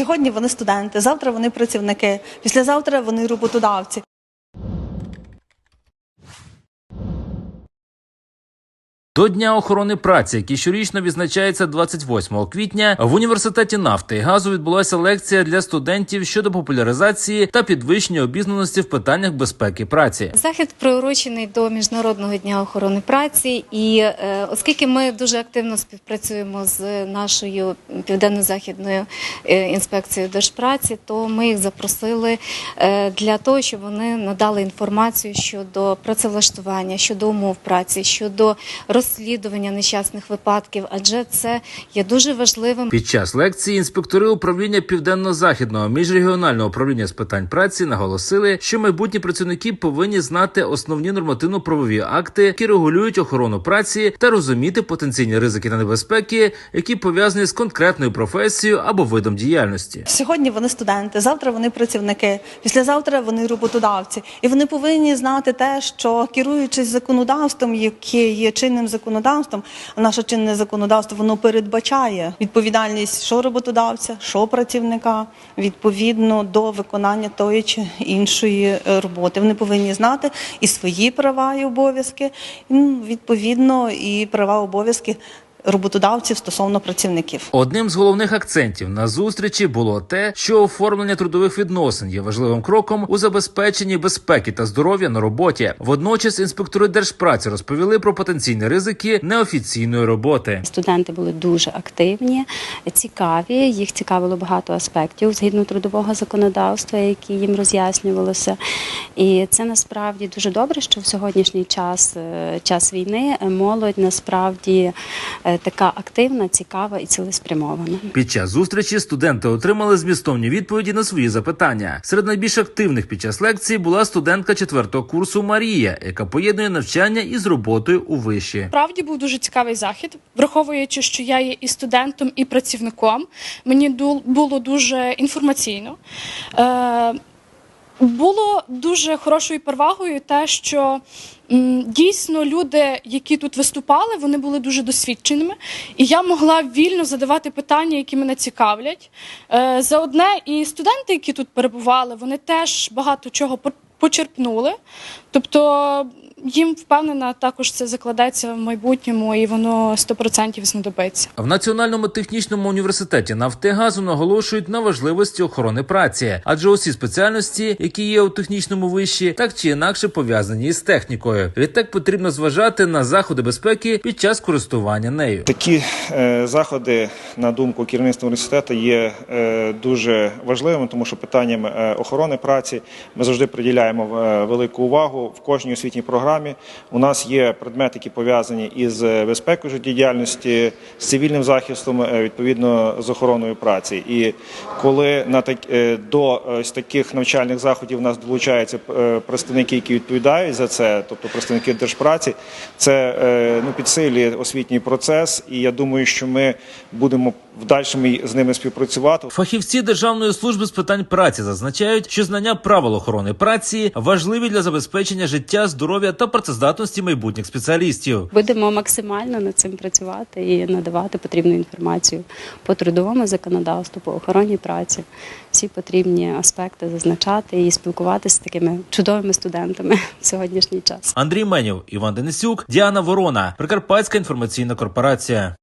Сьогодні вони студенти, завтра вони працівники, післязавтра вони роботодавці. До Дня охорони праці, який щорічно відзначається 28 квітня, в університеті нафти і газу відбулася лекція для студентів щодо популяризації та підвищення обізнаності в питаннях безпеки праці. Захід приурочений до міжнародного дня охорони праці, і е, оскільки ми дуже активно співпрацюємо з нашою південно-західною е, інспекцією держпраці, то ми їх запросили е, для того, щоб вони надали інформацію щодо працевлаштування, щодо умов праці, щодо розслідування нещасних випадків, адже це є дуже важливим. Під час лекції інспектори управління південно-західного міжрегіонального управління з питань праці наголосили, що майбутні працівники повинні знати основні нормативно-правові акти, які регулюють охорону праці, та розуміти потенційні ризики та небезпеки, які пов'язані з конкретною професією або видом діяльності. Сьогодні вони студенти, завтра вони працівники, післязавтра вони роботодавці. І вони повинні знати те, що керуючись законодавством, яке є чинним законодавством, а наше чинне законодавство воно передбачає відповідальність що роботодавця, що працівника відповідно до виконання тої чи іншої е, роботи. Вони повинні знати і свої права і обов'язки, і, ну, відповідно, і права обов'язки роботодавців стосовно працівників. Одним з головних акцентів на зустрічі було те, що оформлення трудових відносин є важливим кроком у забезпеченні безпеки та здоров'я на роботі. Водночас інспектори держпраці розповіли про потенційні ризики неофіційної роботи. Студенти були дуже активні, цікаві. Їх цікавило багато аспектів згідно трудового законодавства, які їм роз'яснювалося. І це насправді дуже добре, що в сьогоднішній час, е, час війни, молодь насправді е, така активна, цікава і цілеспрямована. Під час зустрічі студенти отримали змістовні відповіді на свої запитання. Серед найбільш активних під час лекції була студентка четвертого курсу Марія, яка поєднує навчання із роботою у виші. Справді був дуже цікавий захід, враховуючи, що я є і студентом, і працівником. Мені ду- було дуже інформаційно. Було дуже хорошою перевагою те, що дійсно люди, які тут виступали, вони були дуже досвідченими, і я могла вільно задавати питання, які мене цікавлять. Е, за одне, і студенти, які тут перебували, вони теж багато чого по- почерпнули. Тобто їм впевнена, також це закладеться в майбутньому, і воно 100% знадобиться. В Національному технічному університеті «Нафтигазу» наголошують на важливості охорони праці, адже усі спеціальності, які є у технічному виші, так чи інакше пов'язані із технікою. Відтак потрібно зважати на заходи безпеки під час користування нею. Такі е, заходи, на думку керівництва університету, є е, дуже важливими, тому що питанням е, охорони праці ми завжди приділяємо е, велику увагу в кожній освітній програмі. У нас є предмети, які пов'язані із е, безпекою життєдіяльності, з цивільним захистом, е, відповідно з охороною праці. І коли на так е, до ось таких навчальних заходів у нас долучаються представники, які відповідають за це, тобто представники держпраці, це ну підсилює освітній процес. І я думаю, що ми будемо в дальшому з ними співпрацювати. Фахівці Державної служби з питань праці зазначають, що знання правил охорони праці важливі для забезпечення життя, здоров'я та працездатності майбутніх спеціалістів. Будемо максимально над цим працювати і надавати потрібну інформацію по трудовому законодавству, по охороні праці. Всі потрібні аспекти зазначати і спілкуватися з такими чудовими студентами в сьогоднішній час. Андрій Менів, Іван Денисюк, Діана Ворона, Прикарпатська інформаційна корпорація.